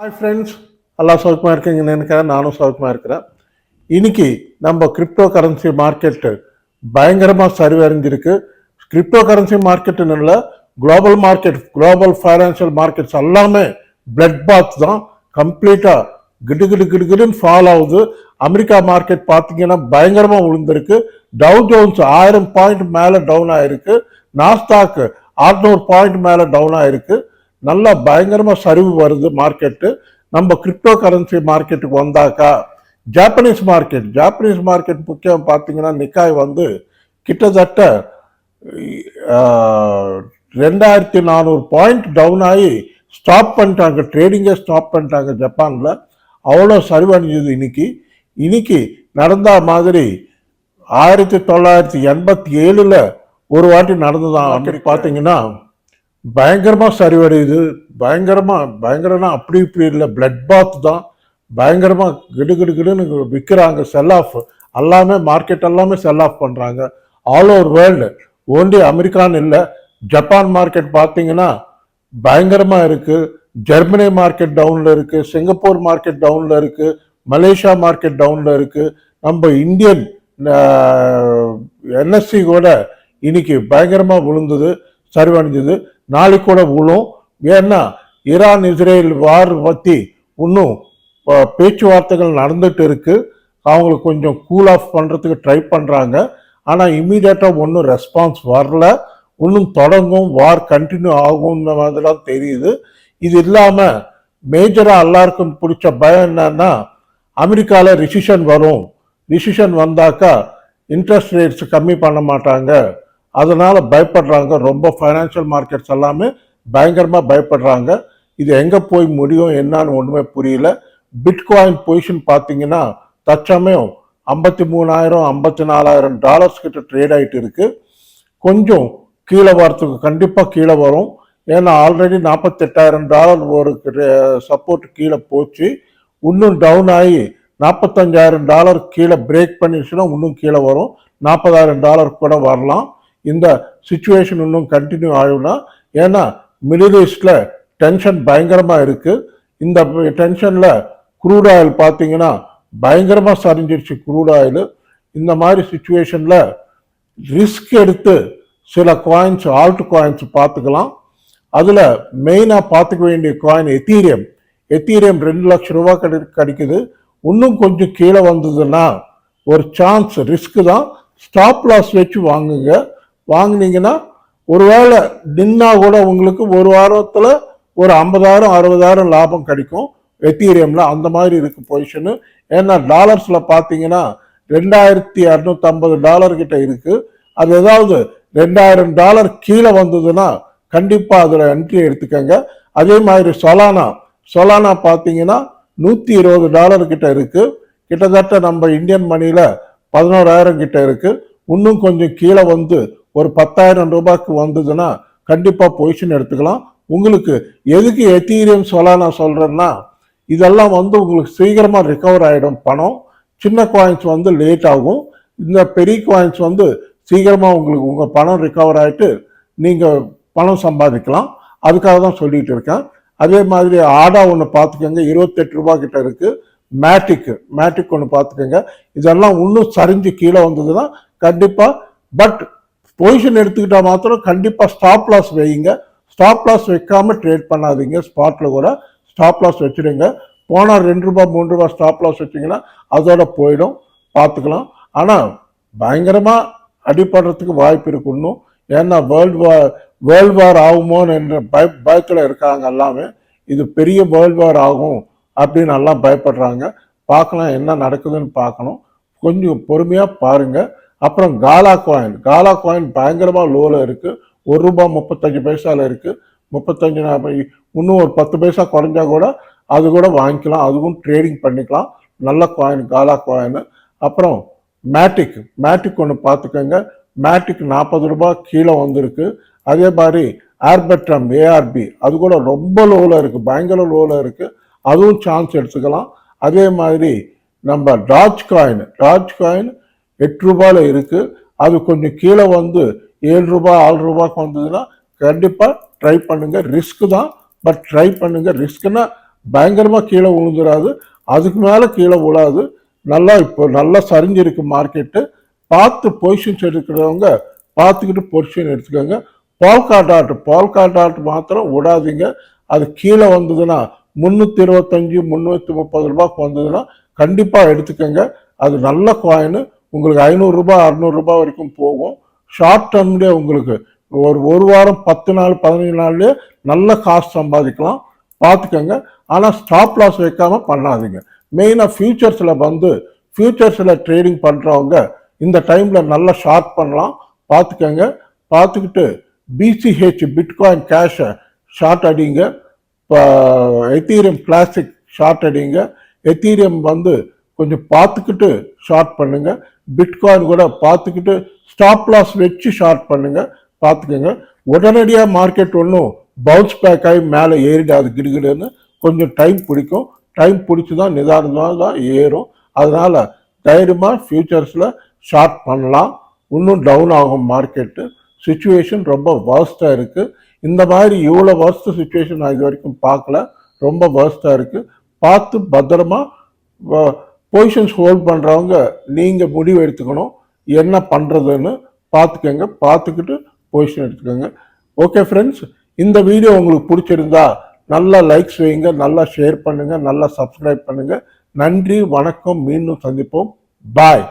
Hi friends எல்லாம் சௌக்கியமாக இருக்கீங்கன்னு நினைக்கிறேன். நானும் சௌக்கியமாக இருக்கிறேன். இன்னைக்கு நம்ம கிரிப்டோ கரன்சி மார்க்கெட்டு பயங்கரமாக சரிவடைஞ்சிருக்கு. கிரிப்டோ கரன்சி மார்க்கெட்டுன்னு இல்லை global market global financial markets எல்லாமே பிளட் பாத் தான். கம்ப்ளீட்டாக கிடு கிடு கிடு கிடுன்னு ஃபால் ஆகுது. அமெரிக்கா மார்க்கெட் பார்த்தீங்கன்னா பயங்கரமாக விழுந்திருக்கு டவு ஜோன்ஸ் ஆயிரம் பாயிண்ட் மேலே டவுன் ஆகிருக்கு நாஸ்டாக் 600 பாயிண்ட் மேலே டவுன் ஆகிருக்கு நல்லா பயங்கரமா சரிவு வருது மார்க்கெட்டு நம்ம கிரிப்டோ கரன்சி மார்க்கெட்டுக்கு வந்தாக்கா ஜாப்பனீஸ் மார்க்கெட் ஜாப்பனீஸ் மார்க்கெட் முக்கியம் பார்த்தீங்கன்னா நிக்காய் வந்து கிட்டத்தட்ட ரெண்டாயிரத்தி நானூறு பாயிண்ட் டவுன் ஆகி ஸ்டாப் பண்ணிட்டாங்க ட்ரேடிங்கே ஸ்டாப் பண்ணிட்டாங்க ஜப்பானில். அவ்வளோ சரிவடைஞ்சது இன்னைக்கு. இன்னைக்கு நடந்த மாதிரி ஆயிரத்தி தொள்ளாயிரத்தி எண்பத்தி ஏழில் ஒரு வாட்டி நடந்ததான் அப்படி பார்த்தீங்கன்னா பயங்கரமாக சரிவடையுது. பயங்கரமாக பயங்கரனா அப்படி இப்படி இல்லை. பிளட் பாத் தான். பயங்கரமாக கிடு கிடு கிடுன்னு விற்கிறாங்க செல் ஆஃப் எல்லாமே மார்க்கெட் எல்லாமே செல் ஆஃப் பண்ணுறாங்க ஆல் ஓவர் வேர்ல்டு ஓன்லி அமெரிக்கான்னு இல்லை. ஜப்பான் மார்க்கெட் பார்த்தீங்கன்னா பயங்கரமாக இருக்குது ஜெர்மனி மார்க்கெட் டவுனில் இருக்குது சிங்கப்பூர் மார்க்கெட் டவுனில் இருக்குது மலேசியா மார்க்கெட் டவுனில் இருக்குது நம்ம இந்தியன் என்எஸ்சி கூட இன்னைக்கு பயங்கரமாக விழுந்தது சரிவடைஞ்சது. நாளைக்கு கூட விழும் ஏன்னா ஈரான் இஸ்ரேல் வார் பற்றி இன்னும் பேச்சுவார்த்தைகள் நடந்துட்டு இருக்கு. அவங்களுக்கு கொஞ்சம் கூல் ஆஃப் பண்ணுறதுக்கு ட்ரை பண்ணுறாங்க ஆனால் இம்மீடியட்டாக ஒன்றும் ரெஸ்பான்ஸ் வரல. இன்னும் தொடங்கும் வார் கண்டினியூ ஆகும்ன்ற மாதிரிலாம் தெரியுது. இது இல்லாமல் மேஜராக எல்லாருக்கும் பிடிச்ச பயம் என்னன்னா அமெரிக்காவில் ரிசிஷன் வரும். ரிசிஷன் வந்தாக்கா இன்ட்ரெஸ்ட் ரேட்ஸ் கம்மி பண்ண மாட்டாங்க. அதனால் பயப்படுறாங்க. ரொம்ப ஃபைனான்ஷியல் மார்க்கெட்ஸ் எல்லாமே பயங்கரமாக பயப்படுறாங்க. இது எங்கே போய் முடியும் என்னன்னு ஒன்றுமே புரியல. பிட்காயின் பொசிஷன் பார்த்தீங்கன்னா தற்சமயம் ஐம்பத்தி மூணாயிரம் ஐம்பத்தி நாலாயிரம் டாலர்ஸ் கிட்ட ட்ரேட் ஆகிட்டு இருக்குது கொஞ்சம் கீழே வரத்துக்கு கண்டிப்பாக கீழே வரும். ஏன்னா ஆல்ரெடி நாற்பத்தெட்டாயிரம் டாலர் ஒரு சப்போர்ட் கீழே போச்சு. இன்னும் டவுன் ஆகி நாற்பத்தஞ்சாயிரம் டாலர் கீழே பிரேக் பண்ணிடுச்சுன்னா இன்னும் கீழே வரும். நாற்பதாயிரம் டாலர் கூட வரலாம். இந்த சுச்சுவேஷன் இன்னும் கண்டினியூ ஆகும்னா ஏன்னா மிடில் ஈஸ்டில் டென்ஷன் பயங்கரமாக இருக்குது இந்த டென்ஷனில் குரூட் ஆயில் பார்த்தீங்கன்னா பயங்கரமாக சரிஞ்சிருச்சு குரூட் ஆயில் இந்த மாதிரி சுச்சுவேஷனில் ரிஸ்க் எடுத்து சில காயின்ஸ் ஆல்ட் காயின்ஸ் பார்த்துக்கலாம். அதில் மெயினாக பார்த்துக்க வேண்டிய காயின் எத்தீரியம் எத்தீரியம் ரெண்டு லட்சம் ரூபா கிடை கிடைக்குது. இன்னும் கொஞ்சம் கீழே வந்ததுன்னா ஒரு சான்ஸ் ரிஸ்க்கு தான். ஸ்டாப் லாஸ் வச்சு வாங்குங்க. வாங்கினீங்கன்னா ஒருவேளை நின்னா கூட உங்களுக்கு ஒரு வாரத்தில் ஒரு ஐம்பதாயிரம் அறுபதாயிரம் லாபம் கிடைக்கும். எத்தீரியம்ல அந்த மாதிரி இருக்கு பொசிஷனு ஏன்னா டாலர்ஸ்ல பார்த்தீங்கன்னா ரெண்டாயிரத்தி இரநூத்தம்பது டாலர் கிட்ட இருக்கு. அது ஏதாவது ரெண்டாயிரம் டாலர் கீழே வந்ததுன்னா கண்டிப்பா அதுல என்ட்ரி எடுத்துக்கங்க. அதே மாதிரி சொலானா சொலானா பார்த்தீங்கன்னா நூத்தி இருபது டாலர் கிட்ட இருக்கு. கிட்டத்தட்ட நம்ம இந்தியன் மணியில பதினோராயிரம் கிட்ட இருக்கு. இன்னும் கொஞ்சம் கீழே வந்து ஒரு பத்தாயிரம் ரூபாய்க்கு வந்ததுன்னா கண்டிப்பாக பொசிஷன் எடுத்துக்கலாம். உங்களுக்கு எதுக்கு எத்தீரியம் நான் சொல்கிறேன்னா இதெல்லாம் வந்து உங்களுக்கு சீக்கிரமாக ரிகவர் ஆகிடும் பணம். சின்ன காயின்ஸ் வந்து லேட் ஆகும். இந்த பெரிய காயின்ஸ் வந்து சீக்கிரமாக உங்களுக்கு உங்கள் பணம் ரிகவர் ஆகிட்டு நீங்கள் பணம் சம்பாதிக்கலாம். அதுக்காக தான் சொல்லிட்டு இருக்கேன். அதே மாதிரி ஆடா ஒன்று பார்த்துக்கோங்க. இருபத்தெட்டு ரூபா கிட்ட இருக்குது மேட்டிக்கு மேட்டிக் ஒன்று பார்த்துக்கோங்க. இதெல்லாம் இன்னும் சரிஞ்சு கீழே வந்ததுன்னா கண்டிப்பாக பட் பொசிஷன் எடுத்துக்கிட்டால் மாத்திரம் கண்டிப்பாக ஸ்டாப் லாஸ் வைங்க. ஸ்டாப் லாஸ் வைக்காமல் ட்ரேட் பண்ணாதீங்க. ஸ்பாட்டில் கூட ஸ்டாப் லாஸ் வச்சுடுங்க போனால் ரெண்டு ரூபா மூணு ரூபாய் ஸ்டாப் லாஸ் வச்சிங்கன்னா அதோட போயிடும். பார்த்துக்கலாம். ஆனால் பயங்கரமாக அடிபடுறதுக்கு வாய்ப்பு இருக்கு இன்னும். ஏன்னா வேர்ல்டு வார் வேர்ல்டு வார் ஆகுமோன்னு என்ற பய பயத்தில் இருக்காங்க எல்லாமே. இது பெரிய வேர்ல்டு வார் ஆகும் அப்படின்னு எல்லாம் பயப்படுறாங்க. பார்க்கலாம் என்ன நடக்குதுன்னு பார்க்கணும். கொஞ்சம் பொறுமையாக பாருங்கள் அப்புறம் காலா காயின் காலா காயின் பயங்கரமாக லோவில் இருக்குது ஒரு ரூபாய் முப்பத்தஞ்சு பைசாவில் இருக்குது முப்பத்தஞ்சு நாற்பது இன்னும் ஒரு பத்து பைசா குறைஞ்சா கூட அது கூட வாங்கிக்கலாம். அதுவும் ட்ரேடிங் பண்ணிக்கலாம். நல்ல காயின் காலா காயின் அப்புறம் மேட்டிக் மேட்டிக் ஒன்று பார்த்துக்கோங்க. மேட்டிக் நாற்பது ரூபாய் கீழே வந்திருக்கு. அதே மாதிரி ஆர்பெட்ரம் ஏஆர்பி அது கூட ரொம்ப லோவில் இருக்குது பயங்கர லோவில் இருக்குது அதுவும் சான்ஸ் எடுத்துக்கலாம். அதே மாதிரி நம்ம டாஜ் காயின் டாஜ் காயின் எட்டு ரூபாயில் இருக்குது அது கொஞ்சம் கீழே வந்து ஏழு ரூபாய் ஆறு ரூபாய்க்கு வந்ததுன்னா கண்டிப்பாக ட்ரை பண்ணுங்க. ரிஸ்க் தான். பட் ட்ரை பண்ணுங்கள் ரிஸ்க்னா பயங்கரமாக கீழே விழுந்துடாது அதுக்கு மேலே கீழே விழாது. நல்லா இப்போ நல்லா சரிஞ்சிருக்கு மார்க்கெட்டு பார்த்து பொசிஷன்ஸ் எடுக்கிறவங்க பார்த்துக்கிட்டு பொசிஷன் எடுத்துக்கோங்க. பால்காட் ஆட்டு பால்காட் ஆட்டு மாத்திரம் விடாதீங்க. அது கீழே வந்ததுன்னா முந்நூற்றி இருபத்தஞ்சி முந்நூற்றி முப்பது ரூபாய்க்கு வந்ததுன்னா கண்டிப்பாக எடுத்துக்கோங்க. அது நல்ல காயின்னு உங்களுக்கு ஐநூறுரூபா அறநூறுரூபா வரைக்கும் போகும். ஷார்ட் டர்ம்லேயே உங்களுக்கு ஒரு ஒரு வாரம் பத்து நாள் பதினஞ்சு நாள்லேயே நல்ல காசு சம்பாதிக்கலாம். பார்த்துக்கோங்க. ஆனால் ஸ்டாப் லாஸ் வைக்காமல் பண்ணாதீங்க. மெயினாக ஃபியூச்சர்ஸில் வந்து ஃபியூச்சர்ஸில் ட்ரேடிங் பண்ணுறவங்க இந்த டைமில் நல்லா ஷார்ட் பண்ணலாம். பார்த்துக்கோங்க. பார்த்துக்கிட்டு பிசிஹெச் பிட்காயின் கேஷை ஷார்ட் அடிங்க. இப்போ எத்தீரியம் கிளாசிக் ஷார்ட் அடிங்க. எத்தீரியம் வந்து கொஞ்சம் பார்த்துக்கிட்டு ஷார்ட் பண்ணுங்க. பிட்காயின் கூட பார்த்துக்கிட்டு ஸ்டாப் லாஸ் வச்சு ஷார்ட் பண்ணுங்க. பார்த்துக்கோங்க. உடனடியாக மார்க்கெட் ஒன்றும் பவுன்ஸ் பேக் ஆகி மேலே ஏறிடாது கிடுகிடுன்னு கொஞ்சம் டைம் பிடிக்கும். டைம் பிடிச்சி தான் நிதானமாக தான் ஏறும். அதனால் தைரியமாக ஃபியூச்சர்ஸில் ஷார்ட் பண்ணலாம். இன்னும் டவுன் ஆகும் மார்க்கெட்டு சுச்சுவேஷன் ரொம்ப வேர்ஸ்ட்டாக இருக்குது இந்த மாதிரி இவ்வளோ வேர்ஸ்ட் சுச்சுவேஷன் நான் இது வரைக்கும் பார்க்கல. ரொம்ப வேர்ஸ்ட்டாக இருக்குது பார்த்து பத்திரமா பொசிஷன்ஸ் ஹோல்ட் பண்ணுறவங்க நீங்கள் முடிவு எடுத்துக்கணும். என்ன பண்ணுறதுன்னு பார்த்துக்கோங்க பார்த்துக்கிட்டு பொசிஷன் எடுத்துக்கோங்க. ஓகே ஃப்ரெண்ட்ஸ் இந்த வீடியோ உங்களுக்கு பிடிச்சிருந்தா நல்லா லைக்ஸ் வைங்க. நல்லா ஷேர் பண்ணுங்கள் நல்லா சப்ஸ்கிரைப் பண்ணுங்கள் நன்றி வணக்கம். மீண்டும் சந்திப்போம். பாய்